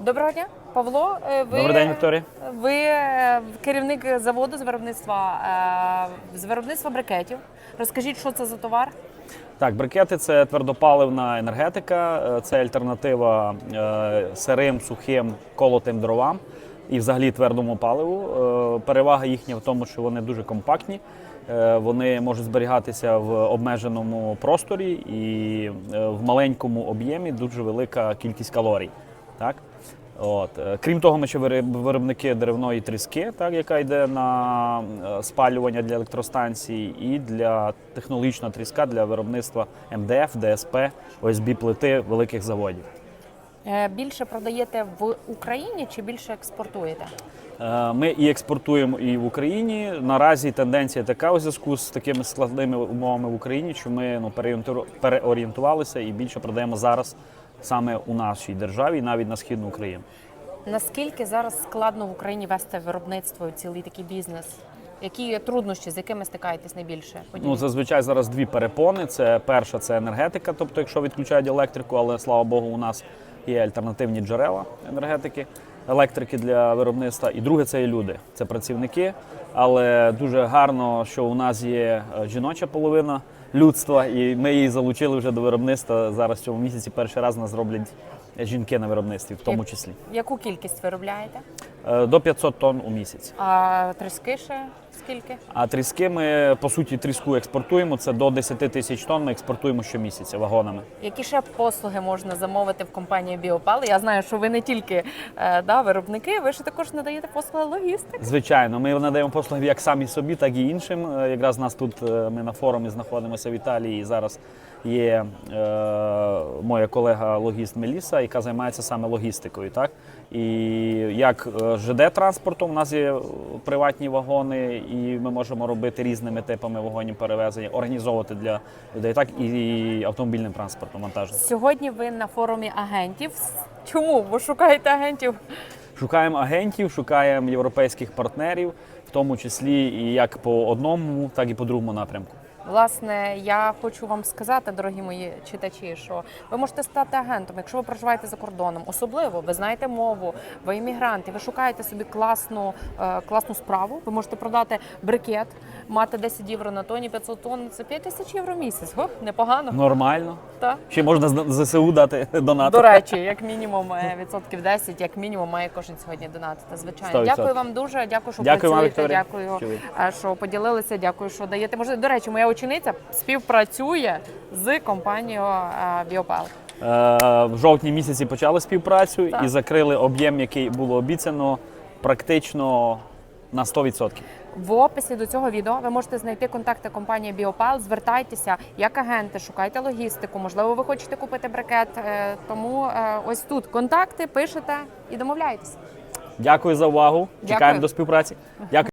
Доброго дня, Павло. е, Ви, Добрий день, Вікторія. Ви е, керівник заводу з виробництва е, з виробництва брикетів. Розкажіть, що це за товар? Так, брикети це твердопаливна енергетика, це альтернатива сирим, сухим, колотим дровам і взагалі твердому паливу. Перевага їхня в тому, що вони дуже компактні, вони можуть зберігатися в обмеженому просторі і в маленькому об'ємі дуже велика кількість калорій. Так? От. е, Крім того, ми ще вироб- виробники деревної тріски, так, яка йде на е, спалювання для електростанцій, і для технологічна тріска для виробництва МДФ, ДСП, ОСБ плити великих заводів. Е, Більше продаєте в Україні чи більше експортуєте? Ми і експортуємо і в Україні. Наразі тенденція така у зв'язку з такими складними умовами в Україні, що ми ну, переорієнтувалися і більше продаємо зараз саме у нашій державі, навіть на східну Україну. Наскільки зараз складно в Україні вести виробництво цілий такий бізнес? Які є труднощі, з якими стикаєтесь найбільше? Ну, зазвичай зараз дві перепони. Це перша це енергетика, тобто, якщо відключають електрику, але слава Богу, у нас є альтернативні джерела енергетики, електрики для виробництва. І друге це і люди, це працівники. Але дуже гарно, що у нас є е, жіноча половина людства, і ми її залучили вже до виробництва. Зараз в цьому місяці перший раз нас роблять жінки на виробництві, в тому числі Яку кількість виробляєте? Е, до 500 тонн у місяць. А тріски ще скільки? А тріски ми по суті тріску експортуємо. Це до 10 тисяч тонн. Ми експортуємо щомісяця вагонами. Які ще послуги можна замовити в компанії Біопал? Я знаю, що ви не тільки е, да, виробники, ви ще також надаєте послуги логістики. Звичайно, ми надаємо послуги як самі собі, так і іншим. Е, Якраз нас тут ми на форумі знаходимося в Італії. І зараз є е, моя колега логіст Меліса, яка займається саме логістикою. Так? І як ЖД транспортом, у нас є е, приватні вагони, і ми можемо робити різними типами вагонів перевезення, організовувати для людей, так і автомобільним транспортом вантажним. Сьогодні ви на форумі агентів. Чому? Ви шукаєте агентів? Шукаємо агентів, шукаємо європейських партнерів, в тому числі і як по одному, так і по другому напрямку. Власне, я хочу вам сказати, дорогі мої читачі, що ви можете стати агентом, якщо ви проживаєте за кордоном, особливо ви знаєте мову, ви іммігранти, ви шукаєте собі класну, е, класну справу. Ви можете продати брикет, мати 10 євро на тоні, 500 тонн, це 5 тисяч євро в місяць. Го, непогано. Нормально. Та? Ще можна з ЗСУ дати донат. До речі, як мінімум е, відсотків 10, як мінімум має кожен сьогодні донатити. Звичайно, 100%. дякую вам дуже. Дякую, що Дякую працюєте. Вікторія. Дякую, е, що поділилися. Дякую, що даєте можливість. До речі, моя учениця співпрацює з компанією е, Біопел. Е, В жовтні місяці почали співпрацю Так. і закрили об'єм, який було обіцяно, практично на 100%. В описі до цього відео ви можете знайти контакти компанії Біопел. Звертайтеся як агенти, шукайте логістику. Можливо, ви хочете купити брикет. Е, Тому ось тут контакти, пишете і домовляєтесь. Дякую за увагу. Дякую. Чекаємо до співпраці. Дякую.